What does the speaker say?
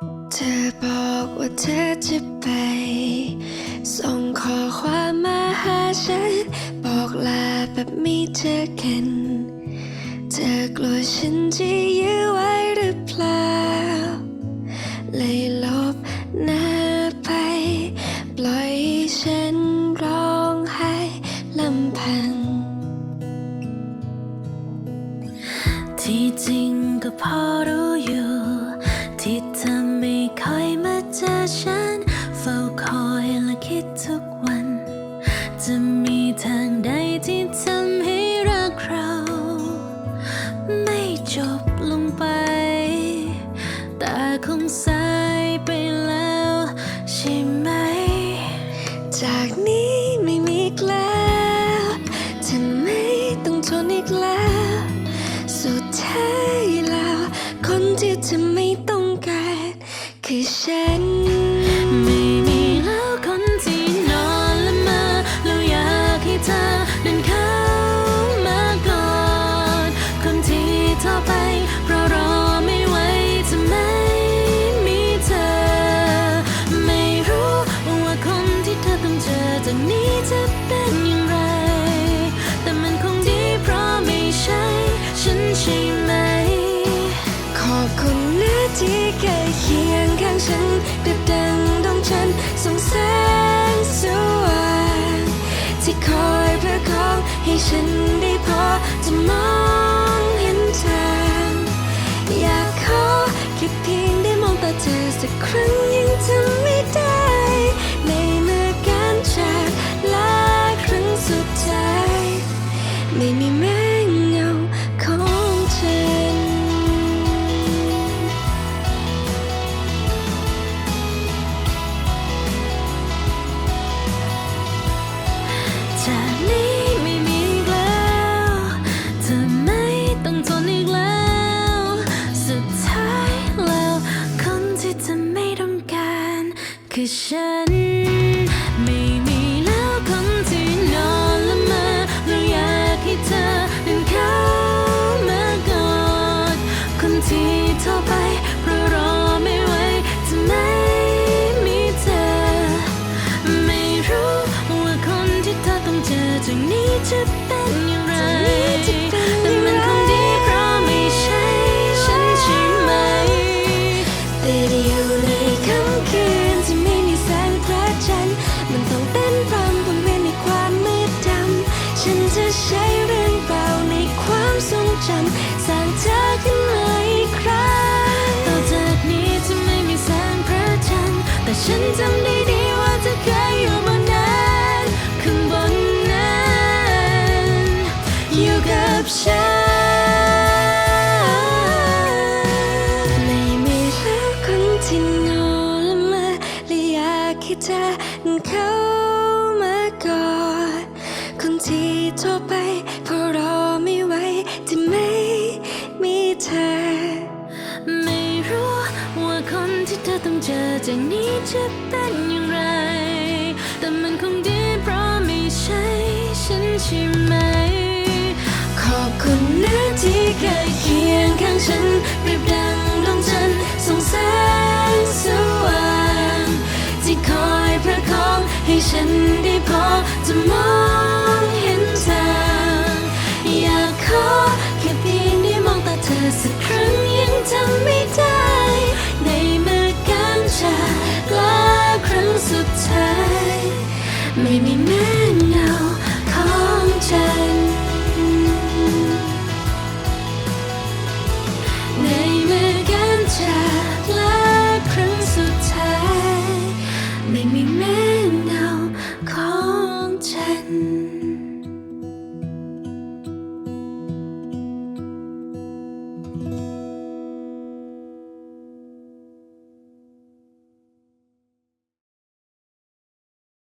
เธอบอกว่าเธอจะไป ส่งข้อความมาหาฉัน บอกลาแบบไม่เจอกัน เธอกลัวฉันจะยื้อไว้หรือเปล่า เลยลบหน้าไป ปล่อยฉันร้องไห้ลำพัง ที่จริง ฉัน เฝ้าคอยและคิดทุกวัน จะมีทางใดที่ทำให้รักเรา ไม่จบลงไป แต่คงสายไปแล้วใช่ไหม จากนี้ไม่มีอีกแล้วจะไม่ต้องทนอีกแล้ว สุดท้ายแล้ว คนที่เธอไม่ต้องการคือฉัน ให้ฉันได้พอจะมอง คือฉัน ไม่มีแล้วคนที่นอนละเมอแล้วอยากให้เธอเดินเข้ามากอดคนที่เทรไป ให้เธอเข้ามากอดคนที่โทรไปเพราะรอไม่ไหวที่ไม่มีเธอ ไม่รู้ว่าคนที่เธอต้องเจอจากนี้จะเป็นอย่างไร แต่มันคงดีเพราะไม่ใช่ฉันใช่ไหม make me